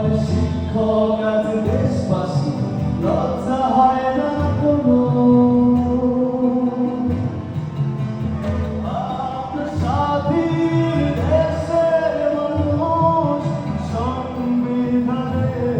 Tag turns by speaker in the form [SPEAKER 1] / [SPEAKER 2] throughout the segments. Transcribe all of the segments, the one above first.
[SPEAKER 1] হয় শিক্ষক আছে দেশবাসী লজ্জা হয় না কোনো। স্বাধীন দেশের মানুষ সংবিধানের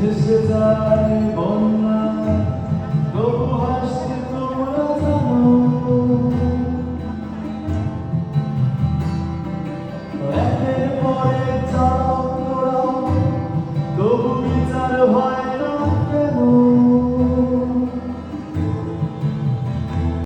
[SPEAKER 1] This is I, Bona. Ohio.